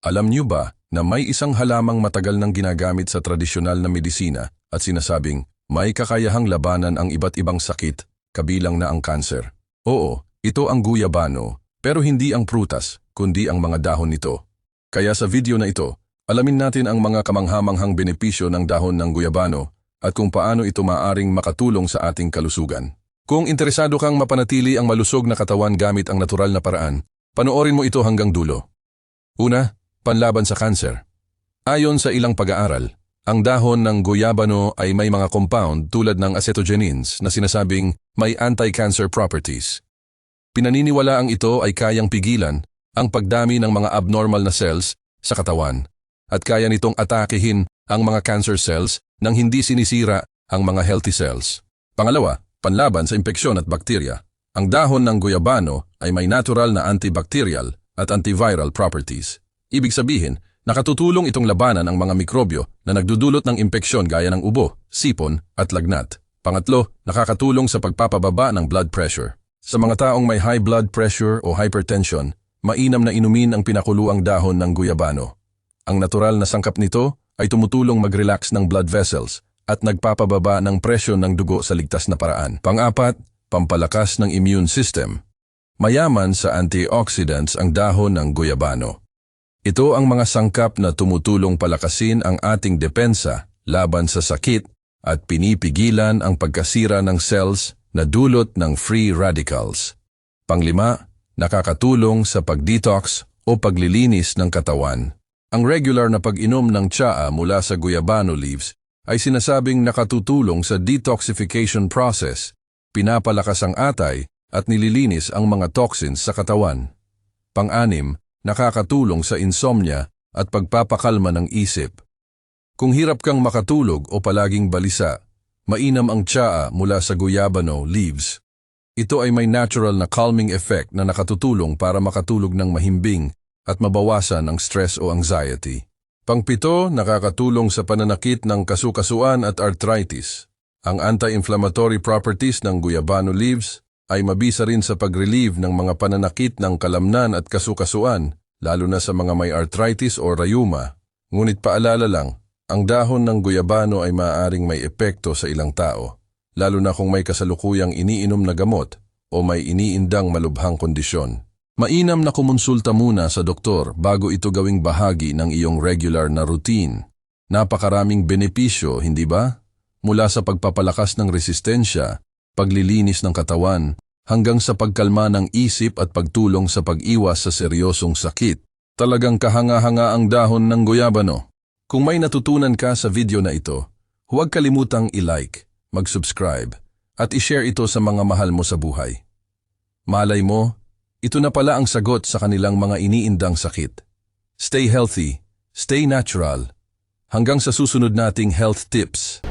Alam niyo ba na may isang halamang matagal nang ginagamit sa tradisyonal na medisina at sinasabing may kakayahang labanan ang iba't ibang sakit, kabilang na ang kanser? Oo, ito ang guyabano, pero hindi ang prutas, kundi ang mga dahon nito. Kaya sa video na ito, alamin natin ang mga kamanghamanghang benepisyo ng dahon ng guyabano at kung paano ito maaring makatulong sa ating kalusugan. Kung interesado kang mapanatili ang malusog na katawan gamit ang natural na paraan, panoorin mo ito hanggang dulo. Una, panlaban sa kanser. Ayon sa ilang pag-aaral, ang dahon ng guyabano ay may mga compound tulad ng acetogenins na sinasabing may anti-cancer properties. Pinaniniwalaang ito ay kayang pigilan ang pagdami ng mga abnormal na cells sa katawan at kaya nitong atakehin ang mga cancer cells nang hindi sinisira ang mga healthy cells. Pangalawa, panlaban sa impeksyon at bakterya. Ang dahon ng guyabano ay may natural na antibacterial at antiviral properties. Ibig sabihin, nakatutulong itong labanan ang mga mikrobyo na nagdudulot ng impeksyon gaya ng ubo, sipon at lagnat. Pangatlo, nakakatulong sa pagpapababa ng blood pressure. Sa mga taong may high blood pressure o hypertension, mainam na inumin ang pinakuluang dahon ng guyabano. Ang natural na sangkap nito ay tumutulong mag-relax ng blood vessels at nagpapababa ng presyon ng dugo sa ligtas na paraan. Pang-apat, pampalakas ng immune system. Mayaman sa antioxidants ang dahon ng guyabano. Ito ang mga sangkap na tumutulong palakasin ang ating depensa laban sa sakit at pinipigilan ang pagkasira ng cells na dulot ng free radicals. Panglima, nakakatulong sa pag-detox o paglilinis ng katawan. Ang regular na pag-inom ng tsaa mula sa guyabano leaves ay sinasabing nakatutulong sa detoxification process, pinapalakas ang atay at nililinis ang mga toxins sa katawan. Pang-anim, nakakatulong sa insomnia at pagpapakalma ng isip. Kung hirap kang makatulog o palaging balisa, mainam ang tsaa mula sa guyabano leaves. Ito ay may natural na calming effect na nakatutulong para makatulog ng mahimbing at mabawasan ang stress o anxiety. Pangpito, nakakatulong sa pananakit ng kasukasuan at arthritis. Ang anti-inflammatory properties ng guyabano leaves ay mabisa rin sa pag-relieve ng mga pananakit ng kalamnan at kasukasuan, lalo na sa mga may arthritis o rayuma. Ngunit paalala lang, ang dahon ng guyabano ay maaaring may epekto sa ilang tao, lalo na kung may kasalukuyang iniinom na gamot o may iniindang malubhang kondisyon. Mainam na kumonsulta muna sa doktor bago ito gawing bahagi ng iyong regular na routine. Napakaraming benepisyo, hindi ba? Mula sa pagpapalakas ng resistensya, paglilinis ng katawan, hanggang sa pagkalma ng isip at pagtulong sa pag-iwas sa seryosong sakit. Talagang kahanga-hanga ang dahon ng guyabano. Kung may natutunan ka sa video na ito, huwag kalimutang i-like, mag-subscribe, at i-share ito sa mga mahal mo sa buhay. Malay mo, ito na pala ang sagot sa kanilang mga iniindang sakit. Stay healthy, stay natural. Hanggang sa susunod nating health tips.